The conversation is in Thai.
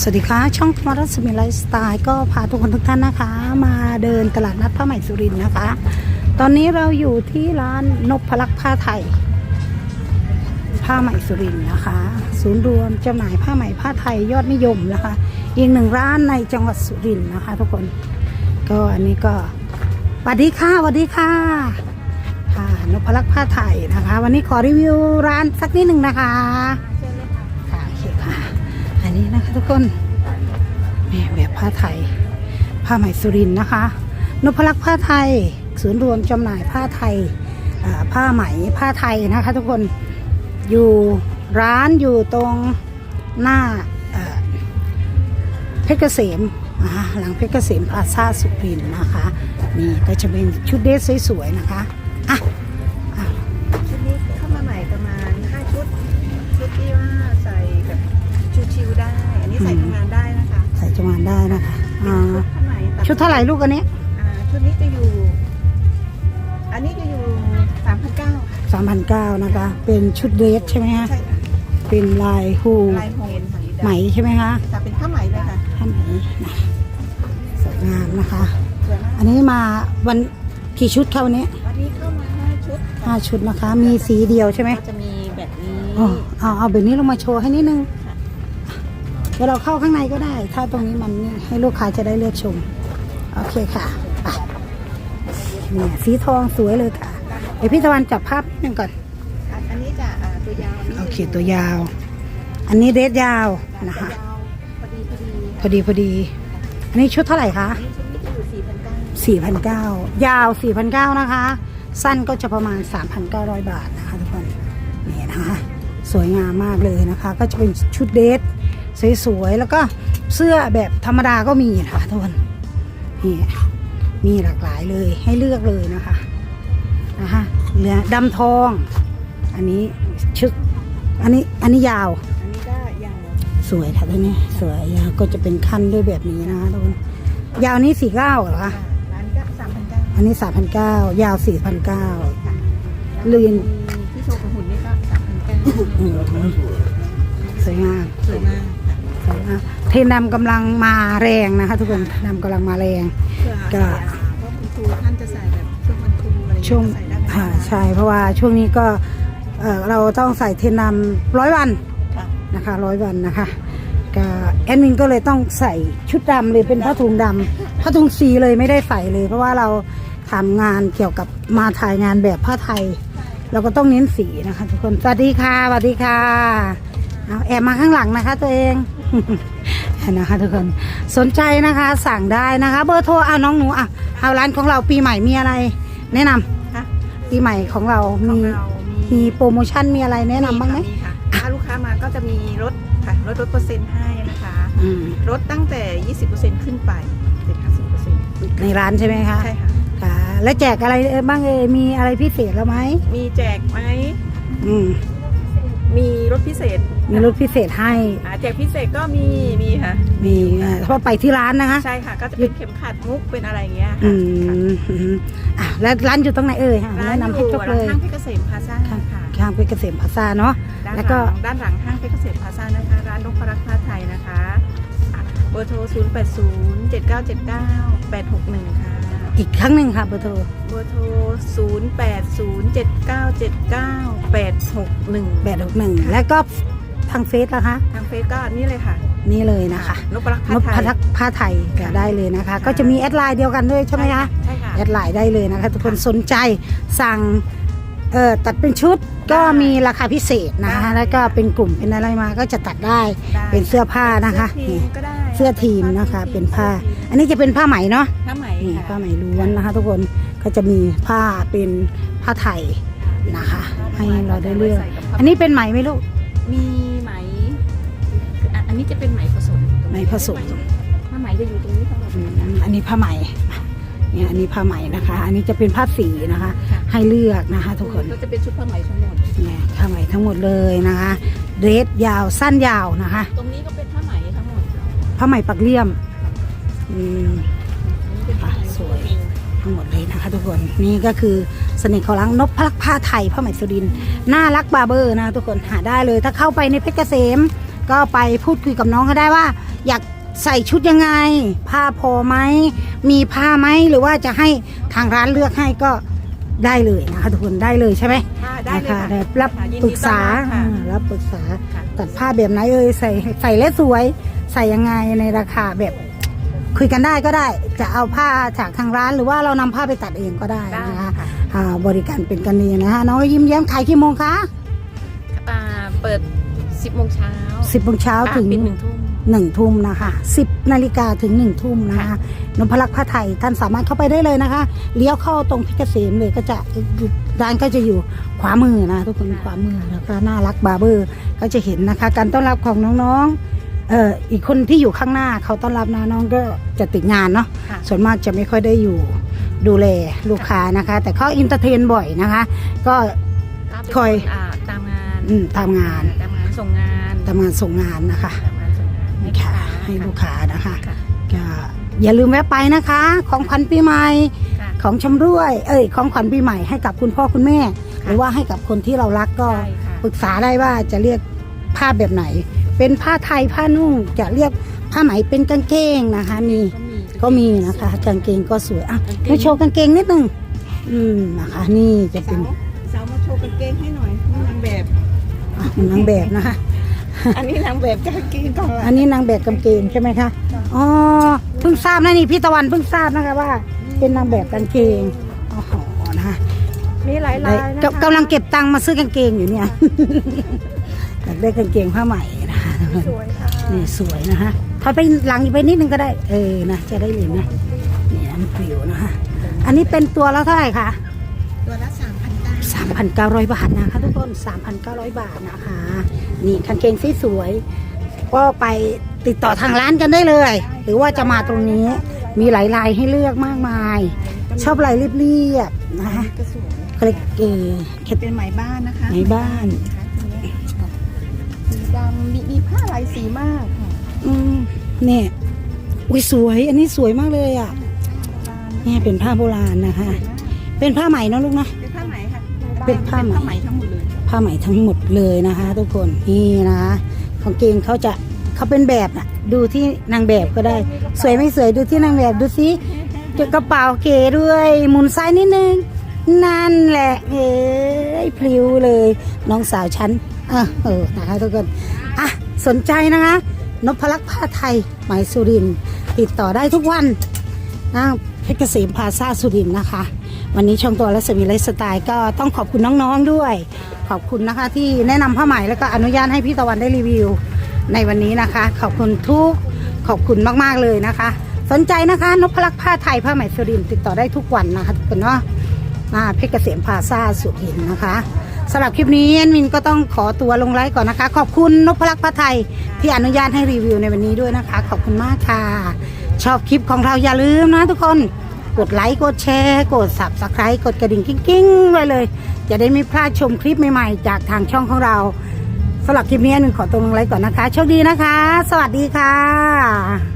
สวัสดีค่ะ ช่องธรรมรัศมีไลฟ์สไตล์ก็พาทุกคนทุกท่านนะคะ มาเดินตลาดนัดผ้าไหมสุรินทร์นะคะ ตอนนี้เราอยู่ที่ร้านนพลักษ์ผ้าไทย ผ้าไหมสุรินทร์นะคะ ศูนย์รวมจำหน่ายผ้าไหมผ้าไทยยอดนิยมนะคะ อีกหนึ่งร้านในจังหวัดสุรินทร์นะคะ ทุกคนก็อันนี้ก็สวัสดีค่ะสวัสดีค่ะค่ะนพลักษ์ผ้าไทยนะคะ วันนี้ขอรีวิวร้านสักนิดหนึ่งนะคะ นี้นะคะทุกคนแม่แบบผ้าไทย ผ้าไหมสุรินนะคะนพลักษ์ผ้าไทย ศูนย์รวมจำหน่ายผ้าไทยผ้าไหมผ้าไทยนะคะ ทุกคนอยู่ร้านอยู่ตรงหน้าเพชรเกษมหลังเพชรเกษมพลาซ่าสุรินนะคะนี่ก็จะเป็นชุดเดรสสวยๆนะคะอะ นะคะใส่จงานได้นะคะอ่าชุดผ้าไหมตัชุดเท่าไหร่ลูกอันนี้อ่าชุดนี้จะอยู่ อันนี้จะอยู่3,900ค่ะสามพันเก้านะคะ เป็นชุดเดรสใช่ไหมฮะใช่ค่ะเป็นลายฮูลายโฮนค่ะไหมใช่ไหมคะแต่เป็นผ้าไหมเลยค่ะผ้าไหมนะสวยงามนะคะสวยมากอันนี้มาวันกี่ชุดคะวันนี้วันนี้เข้ามา5ชุดห้าชุดนะคะ มีสีเดียวใช่ไหมก็จะมีแบบนี้อ๋อเอาเอาแบบนี้ลงมาโชว์ให้นิดนึง เดี๋ยวเราเข้าข้างในก็ได้ ถ้าตรงนี้มันนี่ให้ลูกค้าจะได้เลือกชม โอเคค่ะไปเนี่ยสีทองสวยเลยค่ะ เดี๋ยวพี่ตะวันจับภาพนิดนึงก่อนอันอันนี้จะอ่าตัวยาวนิดนึงโอเคตัวยาว อันนี้เดรสยาวนะคะยาวพอดีพอดีพอดีพอดี อันนี้ชุดเท่าไหร่คะ อันนี้ชุดนี้จะอยู่4,900 4,900 ยาว 4,900 นะคะ สั้นก็จะประมาณ 3,900 บาทนะคะทุกคน นี่นะคะ สวยงามมากเลยนะคะ ก็จะเป็นชุดเดท สวยๆแล้วก็เสื้อแบบธรรมดาก็มีนะคะทุกคนนี่มีหลากหลายเลยให้เลือกเลยนะคะนะคะเหลือดำทอง อันนี้ชุดอันนี้อันนี้ยาวอันนี้ก็ยาวสวยค่ะท่านนี้สวยยาวก็จะเป็นขั้นด้วยแบบนี้นะคะทุกคนยาวนี้สี่เก้าเหรอคะอ่าร้านก็3,900อันนี้สามพันเก้ายาวสี่พันเก้าลีนที่โชว์ของหุ่นนี่ก็สามพันเก้าสวยงามสวยมาก ค่ะสวยงามเทนำกำลังมาแรงนะคะ ทุกคนนำกำลังมาแรงเพื่อก็ใส่อ่าเพราะคุณครูท่านจะใส่แบบช่วงวันครูอะไรอย่างช่วงเงี้ยใส่ได้ไหมอ่าใช่เพราะว่าช่วงนี้ก็เอ่อเราต้องใส่เทนำร้อยวันค่ะนะคะร้อยวันนะคะก็แอดมินก็เลยต้องใส่ชุดดำเลยเป็นผ้าถุงดำผ้าถุงสีเลยไม่ได้ใส่เลย เพราะว่าเราทำงานเกี่ยวกับมาถ่ายงานแบบผ้าไทย เราก็ต้องเน้นสีนะคะทุกคนสวัสดีค่ะสวัสดีค่ะเอาแอบมาข้างหลังนะคะตัวเอง นะคะทุกคนสนใจนะคะสั่งได้นะคะ เบอร์โทรเอาน้องหนูอะเอาร้านของเราปีใหม่มีอะไร แนะนำค่ะปีใหม่ของเราขอมีงเรามีโปรโมชั่นมีอะไรแนะนำบ้างไหมมีค่ะถ้าลูกค้ามาก็จะมีลดค่ะลดลดเปอร์เซ็นต์ให้นะคะอืมลดตั้งแต่ 20%ขึ้นไปถึง50%ในร้านใช่ไหมคะใช่ค่ะค่ะแล้วแจกอะไรเอ่ยบ้างเอ่ยมีอะไรพิเศษแล้วไหมมีแจกไหมอืมมีรถพิเศษ มีรถพิเศษให้อ่าแจกพิเศษก็มีมีค่ะ มีอ่าเพราะไปที่ร้านนะคะใช่ค่ะ ก็จะเป็นเข็มขัดมุกเป็นอะไรอย่างเงี้ยอืค่ะมอืมอะแล้วร้านอยู่ตรงไหนเอ่ยค่ะร้านแนะนำอให้ยู่จบเลยข้างเพชรเกษมพลาซ่าข้างค่ะข้างเพชรเกษมพลาซ่าเนาะ ด้านแล้วหก็ ลังด้านหลังห้างเพชรเกษมพลาซ่านะคะ ร้านนพรักษ์ผ้าไทยนะคะอะเบอร์โทร 0 8 0 7 9 7 9 8 6 1 ค่ะ อีกครั้งหนึ่งค่ะเบอร์โทรเบอร์โทร 0 8 0 7 9 7 9 8 6 1 แปดหกหนึ่งแล้วก็ ทางเฟซนะคะ ทางเฟซก็นี่เลยค่ะ นี่เลยนะคะนพรักษ์นผ้าพไทยทักษ์ผ้าไทยก็ได้เลยนะคะ ก็จะมีแอดไลน์เดียวกันด้วยใช่ไหมคะใช่ค่ะแอดไลน์ได้เลยนะคะ ทุกคนสนใจสั่งเอ่อตัดเป็นชุดก็มีราคาพิเศษนะคะแล้วก็เป็นกลุ่มเป็นอะไรมาก็จะตัดได้ได้เป็นเสื้อผ้านะคะเสื้อทีนี่มก็ได้เสื้อทีมนะคะเป็นผ้า อันนี้จะเป็นผ้าไหมเนาะผ้าไหมนี่ค่ะผ้าไหมล้วนนะคะ ทุกคนก็จะมีผ้าเป็นผ้าไทยนะคะ ให้เราได้เลือก อันนี้เป็นไหมไหมลูกมีไหมคืออะอั นนี้จะเป็นไหมผสมไหมผสมผ้าไหมจะอยู่ตรงนี้ทั้งหมดอืมอันนี้ผ้าไหมเนี่ยอันนี้ผ้าไหมนะคะ อันนี้จะเป็นผ้าสีนะคะค่ะให้เลือกนะคะ ทุกคนก็จะเป็นชุดผ้าไหมทั้งหมดเนี่ยผ้าไหมทั้งหมดเลยนะคะเดรสยาวสั้นยาวนะคะ ตรงนี้ก็เป็นผ้าไหมทั้งหมดผ้าไหมปักเลี่ยมอืมอันนี้เป็นผ้าไหมสวยทั้งหมดเลยนะคะ ทุกคนนี่ก็คือเสน่ห์ของร้านนพพลักษ์ผ้าไทยผ้าไหมสุรินทร์น่ารักบาร์เบอร์นะทุกคนหาได้เลยถ้าเข้าไปในเพชรเกษม ก็ไปพูดคุยกับน้องก็ได้ว่า อยากใส่ชุดยังไง ผ้าพอไหมมีผ้าไหมหรือว่าจะให้ทางร้านเลือกให้ก็ได้เลยนะคะทุกคนได้เลยใช่ไหมค่ะได้เลยนะคะค่ะได้รับค่ะยินปรึดีกต้อนษารับค่ะ อ่ารับปรึกษาค่ะตัดผ้าแบบไหนเอ่ยใส่ใส่แล้วสวย ใส่ยังไงในราคาแบบ คุยกันได้ก็ได้ จะเอาผ้าจากทางร้านหรือว่าเรานำผ้าไปตัดเองก็ได้ได้นะคะค่ะ อ่าบริการเป็นกันเองนะคะน้องยิ้มแย้มขายกี่โมงคะ อ่าเปิด 10โมงเช้า สิบโมงเช้าถึง ปิดหนึ่งทุ่ม หนึ่งทุ่มนะคะสิบนาฬิกาถึงหนึ่งทุ่มนะคะค่ะ นพลักษ์ผ้าไทยท่านสามารถเข้าไปได้เลยนะคะ เลี้ยวเข้าตรงพิกเกษมเลยก็จะร้านก็จะอยู่ขวามือนะทุกคนขวามือแล้วก็น่ารักบาร์เบอร์ก็จะเห็นนะคะ การต้อนรับของน้องๆเอ่ออีกคนที่อยู่ข้างหน้าเขาต้อนรับนะน้องก็จะติดงานเนาะ ค่ะ ส่วนมากจะไม่ค่อยได้อยู่ดูแลลูกค้านะคะ แต่เขาอินเตอร์เทนบ่อยนะคะ ก็ก็เป็นคอยนอ่าตามงานอืมทำงาน ตามงานส่งงานทำงานส่งงานนะคะตามงานส่งงานให้ลูกค่ะค้าให้ลูกค้านะคะค่ะก็อย่าลืมแวะไปนะคะ ของขวัญปีใหม่ค่ะของชำร่วย เอ้ย ของขวัญปีใหม่ให้กับคุณพ่อคุณแม่ หรือว่าให้กับคนที่เรารักก็ใช่ค่ะปรึกษาได้ว่าจะเรียกผ้าแบบไหน เป็นผ้าไทยผ้านุ่งจะเรียกผ้าไหมเป็นกางเกงนะคะนี่ก็มีก็มีนะคะกางเกงก็สวยอะกางเกงมาโชว์กางเกงนิดนึงอืมนะคะ นี่จะเป็นสาวสาวมาโชว์กางเกงให้หน่อยนี่นางแบบอะนางแบบนะคะ อันนี้นางแบบกางเกงก่อนอันนี้นางแบบกางเกงใช่ไหมคะอ๋อเพิ่งทราบนะนี่พี่ตะวันเพิ่งทราบนะคะว่า เป็นนางแบบกางเกงอ๋อนะคะมีหลายได้ลายนะกำกำลังเก็บตังค์มาซื้อกางเกงอยู่เนี่ยอยากได้กางเกงผ้าใหม่นะคะสวยค่ะนี่สวยนะคะถอยไปหลังอีกไปนิดนึงก็ได้ เออนะจะได้เห็นนะนี่น้ำปลิวนะคะอันนี้เป็นตัวละเท่าไหร่คะตัวละสามพันเก้า3,900บาทนะคะทุกคน3,900บาทนะคะ นี่กางเกงสีสวยก็ไปติดต่อทางร้านกันได้เลย หรือว่าจะมาตรงนี้มีหลายลายให้เลือกมากมาย ชอบลายเรียบๆนะคะก็สวยคลิกเออเคล็ดเป็นไหมบ้านนะคะไหมบ้านสีดำมีมีผ้าหลายสีมากค่ะอืมเนี่ยอุ้ยสวย อันนี้สวยมากเลยอะเนี่ยเป็นผ้าโบราณนะคะ เป็นผ้าไหมเนอะลูกนะเป็นผ้าไหมค่ะเป็นผ้าไหมไหมทั้งหมดเลย ผ้าไหมทั้งหมดเลยนะคะ ทุกคนนี่นะคะของเกงเขาจะเขาเป็นแบบน่ะดูที่นางแบบก็ได้ สวยไม่สวยดูที่นางแบบดูสิจะกระเป๋าเก๋ด้วยหมุนซ้ายนิดนึงนั่นแหละเอ้ยพลิ้วเลย น้องสาวฉันเออเออนะคะทุกคนอะสนใจนะคะนพลักษ์ผ้าไทยหมายสุรินติดต่อได้ทุกวันนะเพชรเกษมพาซาสุรินนะคะ วันนี้ช่องตัวและสวีไลฟ์สไตล์ก็ต้องขอบคุณน้องๆด้วย ขอบคุณนะคะ ที่แนะนำผ้าไหมแล้วก็อนุญาตให้พี่ตะวันได้รีวิว ในวันนี้นะคะ ขอบคุณทุกขอบคุณมากๆเลยนะคะ สนใจนะคะนพลักษ์ผ้าไทยผ้าไหมสุรินติดต่อได้ทุกวันนะคะทุกคนเนาะอ่าเพชรเกษมพาซาสุรินนะคะสำหรับคลิปนี้แอดมินก็ต้องขอตัวลงไลฟ์ก่อนนะคะ ขอบคุณนพลักษ์ผ้าไทยที่อนุญาตให้รีวิวในวันนี้ด้วยนะคะ ขอบคุณมากค่ะ ชอบคลิปของเราอย่าลืมนะทุกคน กดไลค์กดแชร์ กด subscribe กดกระดิ่งกิ้งๆไว้เลย จะได้ไม่พลาดชมคลิปใหม่ๆ จากทางช่องของเราสำหรับคลิปนี้หนึ่งขอตัวลงไลค์ก่อนนะคะ โชคดีนะคะ สวัสดีค่ะ